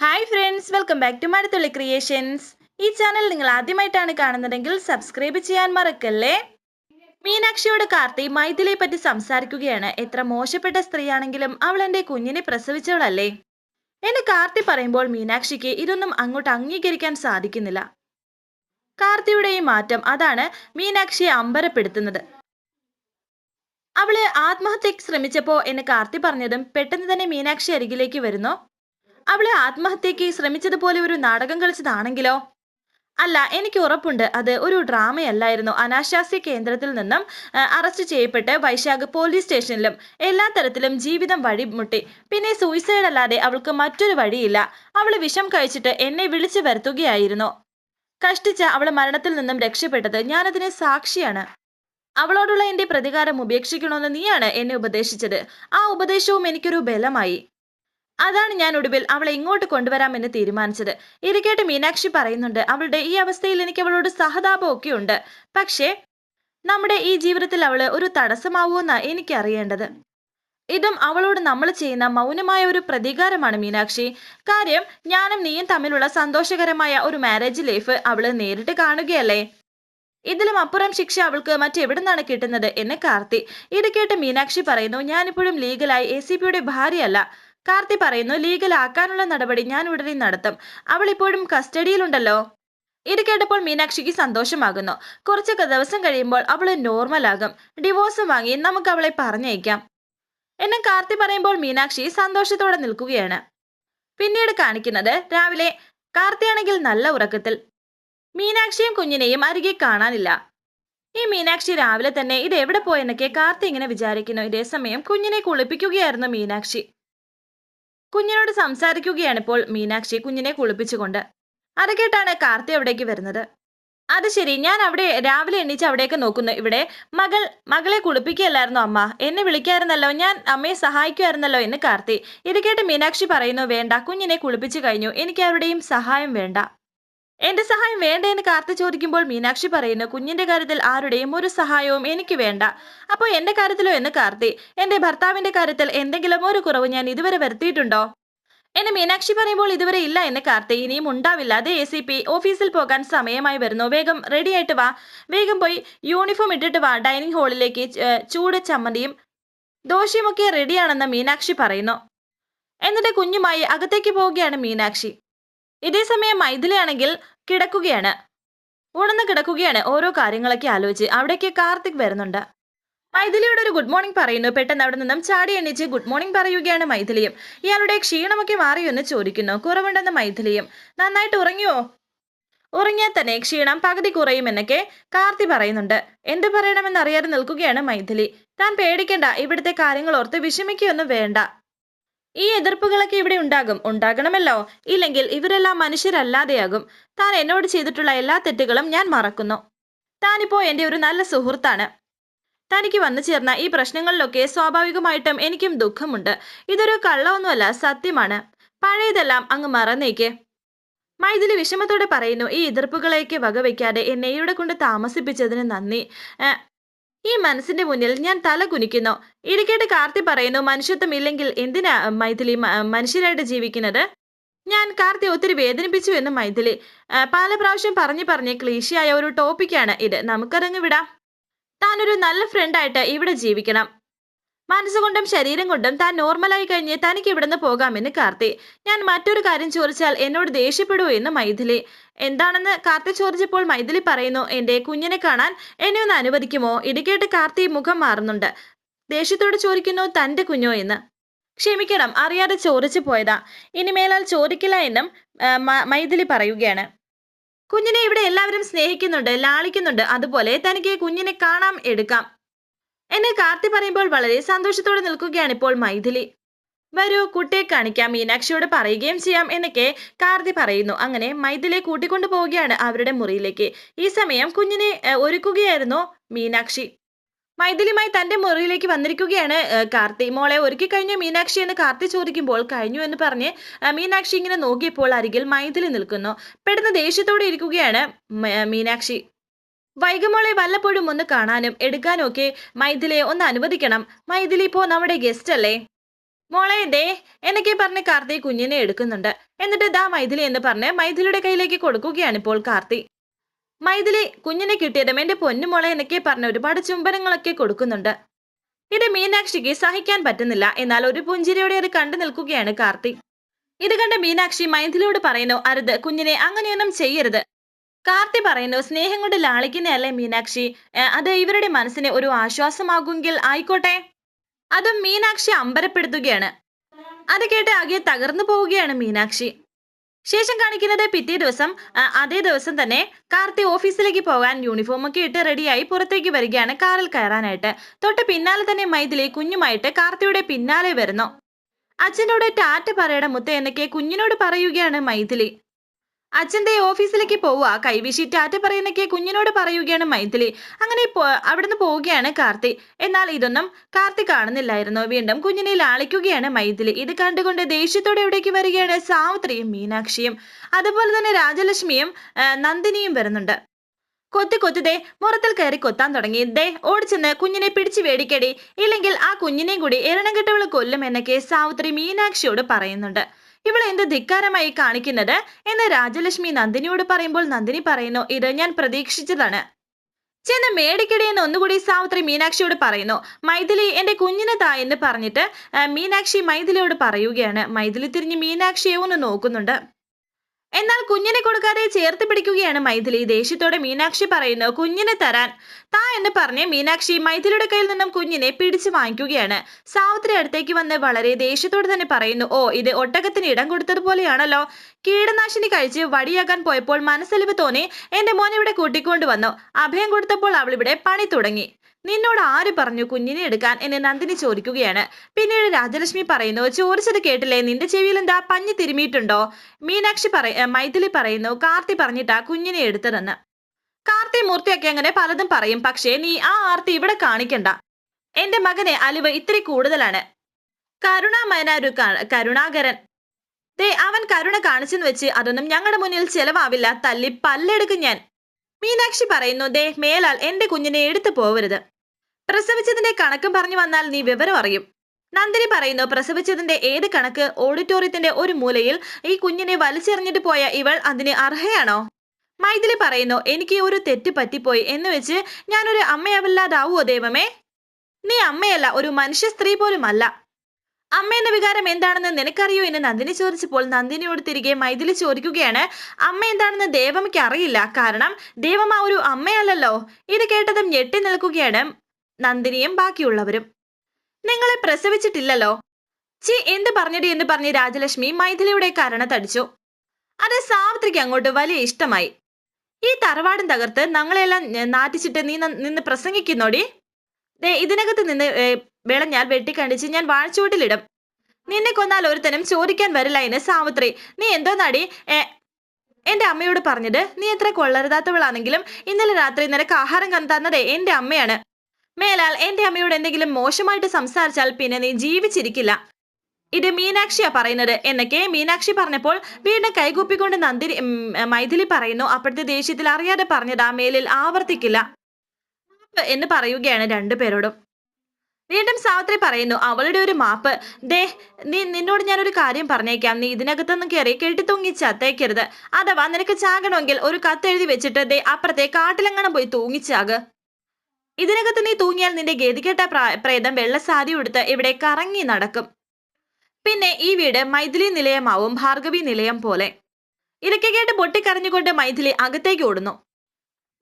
Hi friends welcome back to Mazhathulli creations ഈ channel നിങ്ങൾ ആദ്യമായിട്ടാണ് കാണുന്നതെങ്കിൽ സബ്സ്ക്രൈബ് ചെയ്യാൻ മറക്കല്ലേ? മീനാക്ഷിയോട് കാർത്തി മൈഥിലിയെ പറ്റി സംസാരിക്കുകയാണ്. എത്ര മോശപ്പെട്ട സ്ത്രീയാണെങ്കിലും അവൾ എന്റെ കുഞ്ഞിനെ പ്രസവിച്ചവളല്ലേ? എന്ന് കാർത്തി പറയുമ്പോൾ മീനാക്ഷിക്ക് ഇതൊന്നും അങ്ങോട്ട് അംഗീകരിക്കാൻ സാധിക്കുന്നില്ല. കാർത്തിയുടെ ഈ മാറ്റം അതാണ് മീനാക്ഷിയെ അമ്പരപ്പെടുത്തുന്നത്. അവൾ ആത്മഹത്യക്ക് ശ്രമിച്ചപ്പോ എന്ന് കാർത്തി പറഞ്ഞതും പെട്ടെന്ന് തന്നെ മീനാക്ഷി അരികിലേക്ക് വരുന്നു. അവൾ ആത്മഹത്യയ്ക്ക് ശ്രമിച്ചതുപോലെ ഒരു നാടകം കളിച്ചതാണെങ്കിലോ? അല്ല എനിക്ക് ഉറപ്പുണ്ട്. അത് ഒരു ഡ്രാമയല്ലായിരുന്നു. അനാശാസ്യ കേന്ദ്രത്തിൽ നിന്നും അറസ്റ്റ് ചെയ്യപ്പെട്ട് വൈശാഖ് പോലീസ് സ്റ്റേഷനിലും എല്ലാ തരത്തിലും ജീവിതം വഴിമുട്ടി. പിന്നെ സൂയിസൈഡ് അല്ലാതെ അവൾക്ക് മറ്റൊരു വഴിയില്ല. അവൾ വിഷം കഴിച്ചിട്ട് എന്നെ വിളിച്ചു വരുത്തുകയായിരുന്നു. കഷ്ടിച്ച അവൾ മരണത്തിൽ നിന്നും രക്ഷപ്പെട്ടത് ഞാനതിന് സാക്ഷിയാണ്. അവളോടുള്ള എന്റെ പ്രതികാരം ഉപേക്ഷിക്കണമെന്ന് നീയാണ് എന്നെ ഉപദേശിച്ചത്. ആ ഉപദേശവും എനിക്കൊരു ബലമായി. അതാണ് ഞാൻ ഒടുവിൽ അവളെ ഇങ്ങോട്ട് കൊണ്ടുവരാമെന്ന് തീരുമാനിച്ചത്. ഇരിക്കേട്ട് മീനാക്ഷി പറയുന്നുണ്ട് അവളുടെ ഈ അവസ്ഥയിൽ എനിക്ക് അവളോട് സഹതാപമൊക്കെ ഉണ്ട്. പക്ഷേ നമ്മുടെ ഈ ജീവിതത്തിൽ അവൾ ഒരു തടസ്സമാവുമെന്നാ എനിക്കറിയേണ്ടത്. ഇതും അവളോട് നമ്മൾ ചെയ്യുന്ന മൗനമായ ഒരു പ്രതികാരമാണ് മീനാക്ഷി. കാര്യം ഞാനും നീയും തമ്മിലുള്ള സന്തോഷകരമായ ഒരു മാരേജ് ലൈഫ് അവൾ നേരിട്ട് കാണുകയല്ലേ? ഇതിലും അപ്പുറം ശിക്ഷ അവൾക്ക് മറ്റെവിടുന്നാണ് കിട്ടുന്നത്? എന്ന് കാർത്തി. ഇത് കേട്ട് മീനാക്ഷി പറയുന്നു ഞാനിപ്പോഴും ലീഗലായി എ സി പിയുടെ ഭാര്യയല്ല. കാർത്തി പറയുന്നു ലീഗൽ ആക്കാനുള്ള നടപടി ഞാൻ ഉടനെ നടത്തും. അവൾ ഇപ്പോഴും കസ്റ്റഡിയിലുണ്ടല്ലോ? ഇത് കേട്ടപ്പോൾ മീനാക്ഷിക്ക് സന്തോഷമാകുന്നു. കുറച്ചൊക്കെ ദിവസം കഴിയുമ്പോൾ അവൾ ആകും ഡിവോഴ്സും വാങ്ങി നമുക്ക് അവളെ പറഞ്ഞയക്കാം. എന്നെ കാർത്തി പറയുമ്പോൾ മീനാക്ഷി സന്തോഷത്തോടെ നിൽക്കുകയാണ്. പിന്നീട് കാണിക്കുന്നത് രാവിലെ കാർത്തിയാണെങ്കിൽ നല്ല ഉറക്കത്തിൽ. മീനാക്ഷിയും കുഞ്ഞിനെയും അരികെ കാണാനില്ല. ഈ മീനാക്ഷി രാവിലെ തന്നെ ഇത് എവിടെ പോയെന്നൊക്കെ കാർത്തി ഇങ്ങനെ വിചാരിക്കുന്നു. ഇതേ സമയം കുഞ്ഞിനെ കുളിപ്പിക്കുകയായിരുന്നു മീനാക്ഷി. കുഞ്ഞിനോട് സംസാരിക്കുകയാണ് ഇപ്പോൾ മീനാക്ഷി കുഞ്ഞിനെ കുളിപ്പിച്ചുകൊണ്ട്. അത് കേട്ടാണ് കാർത്തി അവിടേക്ക് വരുന്നത്. അത് ശരി ഞാൻ അവിടെ രാവിലെ എണീച്ച് അവിടേക്ക് നോക്കുന്നു. ഇവിടെ മകൾ മകളെ കുളിപ്പിക്കുകയല്ലായിരുന്നു അമ്മ? എന്നെ വിളിക്കായിരുന്നല്ലോ ഞാൻ അമ്മയെ സഹായിക്കുമായിരുന്നല്ലോ എന്ന് കാർത്തി. ഇത് കേട്ട് മീനാക്ഷി പറയുന്നു വേണ്ട കുഞ്ഞിനെ കുളിപ്പിച്ചു കഴിഞ്ഞു. എനിക്ക് അവരുടെയും സഹായം വേണ്ട. എന്റെ സഹായം വേണ്ട എന്ന് കാർത്തി ചോദിക്കുമ്പോൾ മീനാക്ഷി പറയുന്നു കുഞ്ഞിന്റെ കാര്യത്തിൽ ആരുടെയും ഒരു സഹായവും എനിക്ക് വേണ്ട. അപ്പോൾ എന്റെ കാര്യത്തിലോ എന്ന് കാർത്തി എന്റെ ഭർത്താവിന്റെ കാര്യത്തിൽ എന്തെങ്കിലും ഒരു കുറവ് ഞാൻ ഇതുവരെ വരുത്തിയിട്ടുണ്ടോ? എന്നെ മീനാക്ഷി പറയുമ്പോൾ ഇതുവരെ ഇല്ല എന്ന് കാർത്തി ഇനിയും ഉണ്ടാവില്ല അത് എ സി പി ഓഫീസിൽ പോകാൻ സമയമായി വരുന്നു. വേഗം റെഡിയായിട്ട് വാ. വേഗം പോയി യൂണിഫോം ഇട്ടിട്ട് വാ. ഡൈനിങ് ഹാളിലേക്ക് ചൂട് ചമ്മന്തിയും ദോശയുമൊക്കെ റെഡിയാണെന്ന് മീനാക്ഷി പറയുന്നു. എന്നിട്ട് കുഞ്ഞുമായി അകത്തേക്ക് പോവുകയാണ് മീനാക്ഷി. ഇതേ സമയം മൈഥിലിയാണെങ്കിൽ കിടക്കുകയാണ്. ഉണർന്ന് കിടക്കുകയാണ് ഓരോ കാര്യങ്ങളൊക്കെ ആലോചിച്ച്. അവിടേക്ക് കാർത്തിക് വരുന്നുണ്ട്. മൈഥിലിയോട് ഒരു ഗുഡ് മോർണിംഗ് പറയുന്നു. പെട്ടെന്ന് അവിടെ നിന്നും ചാടി എണ്ണിച്ച് ഗുഡ് മോർണിംഗ് പറയുകയാണ് മൈഥിലിയും. ഇയാളുടെ ക്ഷീണമൊക്കെ മാറിയോ എന്ന് ചോദിക്കുന്നു. കുറവുണ്ടെന്ന് മൈഥിലിയും. നന്നായിട്ട് ഉറങ്ങിയോ? ഉറങ്ങിയാൽ തന്നെ ക്ഷീണം പകുതി കുറയുമെന്നൊക്കെ കാർത്തി പറയുന്നുണ്ട്. എന്ത് പറയണമെന്ന് അറിയാതെ നിൽക്കുകയാണ് മൈഥിലി. താൻ പേടിക്കണ്ട. ഇവിടുത്തെ കാര്യങ്ങൾ ഓർത്ത് വിഷമിക്കുകയൊന്നും വേണ്ട. ഈ എതിർപ്പുകളൊക്കെ ഇവിടെ ഉണ്ടാകും. ഉണ്ടാകണമല്ലോ. ഇല്ലെങ്കിൽ ഇവരെല്ലാം മനുഷ്യരല്ലാതെയാകും. താൻ എന്നോട് ചെയ്തിട്ടുള്ള എല്ലാ തെറ്റുകളും ഞാൻ മറക്കുന്നു. താനിപ്പോ എന്റെ ഒരു നല്ല സുഹൃത്താണ്. തനിക്ക് വന്നു ചേർന്ന ഈ പ്രശ്നങ്ങളിലൊക്കെ സ്വാഭാവികമായിട്ടും എനിക്കും ദുഃഖമുണ്ട്. ഇതൊരു കള്ളമൊന്നുമല്ല സത്യമാണ്. പഴയതെല്ലാം അങ്ങ് മറന്നേക്ക്. മൈഥിലി വിഷമത്തോടെ പറയുന്നു ഈ എതിർപ്പുകളേക്ക് വകവയ്ക്കാതെ എന്നെ ഇവിടെ കൊണ്ട് താമസിപ്പിച്ചതിന് നന്ദി. ഈ മനസ്സിന്റെ മുന്നിൽ ഞാൻ തല കുനിക്കുന്നു. ഇരിക്കട്ടെ കാർത്തി പറയുന്നു മനുഷ്യത്വം ഇല്ലെങ്കിൽ എന്തിനാ മൈഥിലി മനുഷ്യരായിട്ട് ജീവിക്കുന്നത്? ഞാൻ കാർത്തി ഒത്തിരി വേദനിപ്പിച്ചു എന്ന് മൈഥിലി. പല പ്രാവശ്യം പറഞ്ഞു പറഞ്ഞ് ക്ലീശിയായ ഒരു ടോപ്പിക്കാണ് ഇത്. നമുക്കതങ്ങ് വിടാം. താനൊരു നല്ല ഫ്രണ്ടായിട്ട് ഇവിടെ ജീവിക്കണം. മനസ്സുകൊണ്ടും ശരീരം കൊണ്ടും താൻ നോർമലായി കഴിഞ്ഞ് തനിക്ക് ഇവിടുന്ന് പോകാമെന്ന് കാർത്തി. ഞാൻ മറ്റൊരു കാര്യം ചോദിച്ചാൽ എന്നോട് ദേഷ്യപ്പെടുമോ എന്ന് മൈഥിലി. എന്താണെന്ന് കാർത്തി ചോദിച്ചപ്പോൾ മൈഥിലി പറയുന്നു എന്റെ കുഞ്ഞിനെ കാണാൻ എന്നെ ഒന്ന് അനുവദിക്കുമോ? ഇടുക്കേട്ട് കാർത്തി മുഖം മാറുന്നുണ്ട്. ദേഷ്യത്തോട് ചോദിക്കുന്നു തന്റെ കുഞ്ഞോ? എന്ന്. ക്ഷമിക്കണം അറിയാതെ ചോദിച്ചു പോയതാ. ഇനിമേലാൽ ചോദിക്കില്ല എന്നും മൈഥിലി പറയുകയാണ്. കുഞ്ഞിനെ ഇവിടെ എല്ലാവരും സ്നേഹിക്കുന്നുണ്ട് ലാളിക്കുന്നുണ്ട്. അതുപോലെ തനിക്ക് കുഞ്ഞിനെ കാണാം എടുക്കാം. എന്നെ കാർത്തി പറയുമ്പോൾ വളരെ സന്തോഷത്തോടെ നിൽക്കുകയാണ് ഇപ്പോൾ മൈഥിലി. വരൂ കുട്ടിയെ കാണിക്കാം മീനാക്ഷിയോട് പറയുകയും ചെയ്യാം എന്നൊക്കെ കാർത്തി പറയുന്നു. അങ്ങനെ മൈഥിലെ കൂട്ടിക്കൊണ്ടു പോവുകയാണ് അവരുടെ മുറിയിലേക്ക്. ഈ സമയം കുഞ്ഞിനെ ഒരുക്കുകയായിരുന്നു മീനാക്ഷി. മൈഥിലിയുമായി തന്റെ മുറിയിലേക്ക് വന്നിരിക്കുകയാണ് കാർത്തി. മോളെ ഒരുക്കി കഴിഞ്ഞു മീനാക്ഷി എന്ന് കാർത്തി ചോദിക്കുമ്പോൾ കഴിഞ്ഞു എന്ന് പറഞ്ഞ് മീനാക്ഷി ഇങ്ങനെ നോക്കിയപ്പോൾ അരികിൽ മൈഥിലി നിൽക്കുന്നു. പെട്ടെന്ന് ദേഷ്യത്തോടെ ഇരിക്കുകയാണ് മീനാക്ഷി. വൈകുമോളെ വല്ലപ്പോഴും ഒന്ന് കാണാനും എടുക്കാനും ഒക്കെ മൈഥിലെ ഒന്ന് അനുവദിക്കണം. മൈഥിലി ഇപ്പോ നമ്മുടെ ഗസ്റ്റ് അല്ലേ? മോളെ ദേ എന്നൊക്കെ പറഞ്ഞ് കാർത്തി കുഞ്ഞിനെ എടുക്കുന്നുണ്ട്. എന്നിട്ട് ദാ മൈഥിലി എന്ന് പറഞ്ഞ് മൈഥിലിയുടെ കയ്യിലേക്ക് കൊടുക്കുകയാണ് ഇപ്പോൾ കാർത്തി. മൈഥിലി കുഞ്ഞിനെ കിട്ടിയതും എന്റെ പൊന്നുമോളെ എന്നൊക്കെ പറഞ്ഞ് ഒരുപാട് ചുംബനങ്ങളൊക്കെ കൊടുക്കുന്നുണ്ട്. ഇത് മീനാക്ഷിക്ക് സഹിക്കാൻ പറ്റുന്നില്ല. എന്നാൽ ഒരു പുഞ്ചിരിയോടെ അത് കണ്ടു നിൽക്കുകയാണ് കാർത്തി. ഇത് കണ്ട മീനാക്ഷി മൈഥിലിയോട് പറയുന്നു അരുത് കുഞ്ഞിനെ അങ്ങനെയൊന്നും ചെയ്യരുത്. കാർത്തി പറയുന്നു സ്നേഹം കൊണ്ട് ലാളിക്കുന്നതല്ലേ മീനാക്ഷി? അത് ഇവരുടെ മനസ്സിന് ഒരു ആശ്വാസമാകുമെങ്കിൽ ആയിക്കോട്ടെ. അതും മീനാക്ഷി അമ്പരപ്പെടുത്തുകയാണ്. അത് കേട്ട് ആകെ തകർന്നു പോവുകയാണ് മീനാക്ഷി. ശേഷം കാണിക്കുന്നത് പിറ്റേ ദിവസം അതേ ദിവസം തന്നെ കാർത്തി ഓഫീസിലേക്ക് പോകാൻ യൂണിഫോം ഒക്കെ ഇട്ട് റെഡിയായി പുറത്തേക്ക് വരികയാണ് കാറിൽ കയറാനായിട്ട്. തൊട്ട് പിന്നാലെ തന്നെ മൈഥിലി കുഞ്ഞുമായിട്ട് കാർത്തിയുടെ പിന്നാലെ വരുന്നു. അച്ഛനോട് ടാറ്റ പറയട മുത്ത എന്നൊക്കെ കുഞ്ഞിനോട് പറയുകയാണ് മൈഥിലി. അച്ഛന്റെ ഓഫീസിലേക്ക് പോവുക. കൈവീശി ടാറ്റ പറയുന്നൊക്കെ കുഞ്ഞിനോട് പറയുകയാണ് മൈഥിലി. അങ്ങനെ അവിടുന്ന് പോവുകയാണ് കാർത്തി. എന്നാൽ ഇതൊന്നും കാർത്തി കാണുന്നില്ലായിരുന്നു. വീണ്ടും കുഞ്ഞിനെ ലാളിക്കുകയാണ് മൈഥിലി. ഇത് കണ്ടുകൊണ്ട് ദേഷ്യത്തോടെ എവിടേക്ക് വരികയാണ് സാവിത്രിയും മീനാക്ഷിയും. അതുപോലെ തന്നെ രാജലക്ഷ്മിയും നന്ദിനിയും വരുന്നുണ്ട്. കൊത്തി കൊത്തി ദേ മുറത്തിൽ കയറി കൊത്താൻ തുടങ്ങി. ദേ ഓടിച്ചെന്ന് കുഞ്ഞിനെ പിടിച്ചു വേടിക്കടി. ഇല്ലെങ്കിൽ ആ കുഞ്ഞിനെയും കൂടി എരണം കെട്ടവൾ കൊല്ലും എന്നൊക്കെ സാവിത്രി മീനാക്ഷിയോട് പറയുന്നുണ്ട്. ഇവൾ എന്ത് ധിക്കാരമായി കാണിക്കുന്നത്? എന്ന് രാജലക്ഷ്മി നന്ദിനിയോട് പറയുമ്പോൾ നന്ദിനി പറയുന്നു ഇത് ഞാൻ പ്രതീക്ഷിച്ചതാണ്. ചെന്ന് മേടിക്കടി എന്ന് ഒന്നുകൂടി സാവിത്രി മീനാക്ഷിയോട് പറയുന്നു മൈഥിലി എന്റെ കുഞ്ഞിനെ താ എന്ന് പറഞ്ഞിട്ട് മീനാക്ഷി മൈഥിലിയോട് പറയുകയാണ്. മൈഥിലി തിരിഞ്ഞ് മീനാക്ഷിയെ ഒന്ന് നോക്കുന്നുണ്ട്. എന്നാൽ കുഞ്ഞിനെ കൊടുക്കാതെ ചേർത്ത് പിടിക്കുകയാണ് മൈഥിലി. ദേഷ്യത്തോടെ മീനാക്ഷി പറയുന്നു കുഞ്ഞിനെ തരാൻ. താ എന്ന് പറഞ്ഞ് മീനാക്ഷി മൈഥിലിയുടെ കയ്യിൽ നിന്നും കുഞ്ഞിനെ പിടിച്ചു വാങ്ങിക്കുകയാണ്. സാവിത്രി അടുത്തേക്ക് വന്ന് വളരെ ദേഷ്യത്തോടെ തന്നെ പറയുന്നു ഓ ഇത് ഒട്ടകത്തിന് ഇടം കൊടുത്തതുപോലെയാണല്ലോ. കീടനാശിനി കഴിച്ച് വടിയാക്കാൻ പോയപ്പോൾ മനസ്സലിവ് തോന്നി എന്റെ മോൻ ഇവിടെ കൂട്ടിക്കൊണ്ടു വന്നു അഭയം കൊടുത്തപ്പോൾ അവളിവിടെ പണി തുടങ്ങി. നിന്നോട് ആര് പറഞ്ഞു കുഞ്ഞിനെ എടുക്കാൻ എന്ന് നന്ദിനി ചോദിക്കുകയാണ്. പിന്നീട് രാജലക്ഷ്മി പറയുന്നു ചോദിച്ചത് കേട്ടില്ലേ നിന്റെ ചെവിയിൽ എന്താ പഞ്ഞി തിരുമിയിട്ടുണ്ടോ? മീനാക്ഷി പറയ മൈഥിലി പറയുന്നു കാർത്തി പറഞ്ഞിട്ടാ കുഞ്ഞിനെ എടുത്തതെന്ന്. കാർത്തി മൂർത്തിയൊക്കെ അങ്ങനെ പലതും പറയും പക്ഷേ നീ ആ ആർത്തി ഇവിടെ കാണിക്കണ്ട. എന്റെ മകനെ അലിവ് ഇത്തിരി കൂടുതലാണ്. കരുണാമയനാരു കരുണാകരൻ. ദേ അവൻ കരുണ കാണിച്ചെന്ന് വെച്ച് അതൊന്നും ഞങ്ങളുടെ മുന്നിൽ ചെലവാവില്ല തല്ലി പല്ലെടുക്കും ഞാൻ. മീനാക്ഷി പറയുന്നു ദേ മേലാൽ എന്റെ കുഞ്ഞിനെ എടുത്തു പോവരുത്. പ്രസവിച്ചതിന്റെ കണക്കും പറഞ്ഞു വന്നാൽ നീ വിവരം അറിയും. നന്ദിനി പറയുന്നു പ്രസവിച്ചതിന്റെ ഏത് കണക്ക്? ഓഡിറ്റോറിയത്തിന്റെ ഒരു മൂലയിൽ ഈ കുഞ്ഞിനെ വലിച്ചെറിഞ്ഞിട്ട് പോയ ഇവൾ അതിന് അർഹയാണോ? മൈഥിലി പറയുന്നു എനിക്ക് ഒരു തെറ്റ് പറ്റിപ്പോയി. എന്ന് വെച്ച് ഞാനൊരു അമ്മയാവില്ലാതാവോ ദൈവമേ? നീ അമ്മയല്ല ഒരു മനുഷ്യ സ്ത്രീ പോലും അല്ല അമ്മ വികാരം എന്താണെന്ന് നിനക്കറിയോ എന്ന് നന്ദിനി ചോദിച്ചപ്പോൾ നന്ദിനിയോട് തിരികെ മൈഥിലി ചോദിക്കുകയാണ് അമ്മ എന്താണെന്ന് ദേവമ്മയ്ക്ക് അറിയില്ല. കാരണം ദേവമ്മ ഒരു അമ്മയല്ലല്ലോ. ഇത് കേട്ടതും ഞെട്ടി നിൽക്കുകയാണ് നന്ദിനിയും ബാക്കിയുള്ളവരും. നിങ്ങളെ പ്രസവിച്ചിട്ടില്ലല്ലോ? ചി എന്ത് പറഞ്ഞടി എന്ന് പറഞ്ഞ് രാജലക്ഷ്മി മൈഥിലിയുടെ കരണത്തടിച്ചു അത് സാവിത്രിക്ക് അങ്ങോട്ട് വലിയ ഇഷ്ടമായി. ഈ തറവാടും തകർത്ത് ഞങ്ങളെല്ലാം നാറ്റിച്ചിട്ട് നീ നിന്ന് പ്രസംഗിക്കുന്നോടി? ദേ ഇതിനകത്ത് നിന്ന് വിളഞ്ഞാൽ വെട്ടിക്കണ്ടിച്ച് ഞാൻ വാഴച്ചുവട്ടിലിടും നിന്നെ കൊന്നാൽ ഒരുത്തനും ചോദിക്കാൻ വരില്ല എന്ന് സാവിത്രി. നീ എന്തോ നടി? എന്റെ അമ്മയോട് പറഞ്ഞത് നീ എത്ര കൊള്ളരുതാത്തവളാണെങ്കിലും ഇന്നലെ രാത്രി നിനക്ക് ആഹാരം കന്നതേ എന്റെ അമ്മയാണ്. മേലാൽ എന്റെ അമ്മയോട് എന്തെങ്കിലും മോശമായിട്ട് സംസാരിച്ചാൽ പിന്നെ നീ ജീവിച്ചിരിക്കില്ല. ഇത് മീനാക്ഷിയാ പറയുന്നത്. എന്നൊക്കെ മീനാക്ഷി പറഞ്ഞപ്പോൾ വീണ്ടും കൈകൂപ്പിക്കൊണ്ട് നന്ദി മൈഥിലി പറയുന്നു അപ്പോഴത്തെ ദേഷ്യത്തിൽ അറിയാതെ പറഞ്ഞത് ആ മേലിൽ ആവർത്തിക്കില്ല. എന്ന് പറയുകയാണ് രണ്ടുപേരോടും. വീണ്ടും സാവിത്രി പറയുന്നു അവളുടെ ഒരു മാപ്പ്. ദേ നീ നിന്നോട് ഞാനൊരു കാര്യം പറഞ്ഞേക്കാം. നീ ഇതിനകത്തൊന്നും കയറി കെട്ടി തൂങ്ങി ചത്തേക്കരുത്. അഥവാ നിനക്ക് ചാകണമെങ്കിൽ ഒരു കത്തെഴുതി വെച്ചിട്ട് ദേ അപ്പുറത്തെ കാട്ടിലെങ്ങണം പോയി തൂങ്ങിച്ചാക്. ഇതിനകത്ത് നീ തൂങ്ങിയാൽ നിന്റെ ഗതികെട്ട പ്രാ- പ്രേതം വെള്ളസാരി ഉടുത്ത് ഇവിടെ കറങ്ങി നടക്കും. പിന്നെ ഈ വീട് മൈഥിലി നിലയമാവും ഭാർഗവി നിലയം പോലെ. ഇതൊക്കെ കേട്ട് പൊട്ടിക്കരഞ്ഞുകൊണ്ട് മൈഥിലി അകത്തേക്ക് ഓടുന്നു.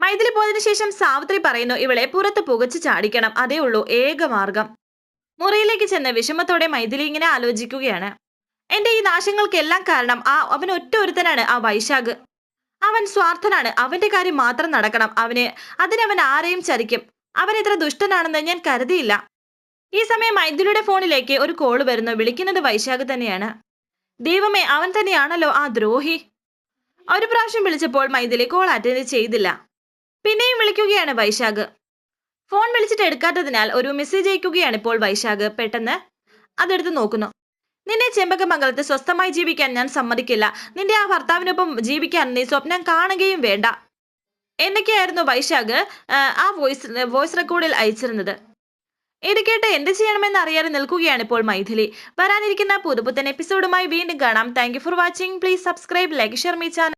മൈഥിലി പോയതിനു ശേഷം സാവിത്രി പറയുന്നു ഇവളെ പുറത്ത് പുകച്ചു ചാടിക്കണം. അതേ ഉള്ളൂ ഏക മാർഗം. മുറിയിലേക്ക് ചെന്ന് വിഷമത്തോടെ മൈഥിലി ഇങ്ങനെ ആലോചിക്കുകയാണ്. എന്റെ ഈ നാശങ്ങൾക്കെല്ലാം കാരണം ആ അവൻ ഒറ്റ ഒരുത്തനാണ് ആ വൈശാഖ്. അവൻ സ്വാർത്ഥനാണ്. അവന്റെ കാര്യം മാത്രം നടക്കണം. അവന് അതിനവൻ ആരെയും ചരിക്കും അവൻ ഇത്ര ദുഷ്ടനാണെന്ന് ഞാൻ കരുതിയില്ല. ഈ സമയം മൈഥിലിയുടെ ഫോണിലേക്ക് ഒരു കോൾ വരുന്നു. വിളിക്കുന്നത് വൈശാഖ് തന്നെയാണ്. ദൈവമേ അവൻ തന്നെയാണല്ലോ ആ ദ്രോഹി. ഒരു പ്രാവശ്യം വിളിച്ചപ്പോൾ മൈഥിലി കോൾ അറ്റൻഡ് ചെയ്തില്ല. പിന്നെയും വിളിക്കുകയാണ് വൈശാഖ്. ഫോൺ വിളിച്ചിട്ട് എടുക്കാത്തതിനാൽ ഒരു മെസ്സേജ് അയക്കുകയാണ് ഇപ്പോൾ വൈശാഖ്. പെട്ടെന്ന് അതെടുത്ത് നോക്കുന്നു. നിന്നെ ചെമ്പകമംഗലത്ത് സ്വസ്ഥമായി ജീവിക്കാൻ ഞാൻ സമ്മതിക്കില്ല. നിന്റെ ആ ഭർത്താവിനൊപ്പം ജീവിക്കാൻ നീ സ്വപ്നം കാണുകയും വേണ്ട. എന്നൊക്കെയായിരുന്നു വൈശാഖ് ആ, വോയിസ് വോയിസ് റെക്കോർഡിൽ അയച്ചിരുന്നത്. ഇത് കേട്ട് എന്ത് ചെയ്യണമെന്ന് അറിയാതെ നിൽക്കുകയാണ് ഇപ്പോൾ മൈഥിലി. വരാനിരിക്കുന്ന പുതുപുത്തൻ എപ്പിസോഡുമായി വീണ്ടും കാണാം. Thank for watching please subscribe like share me channel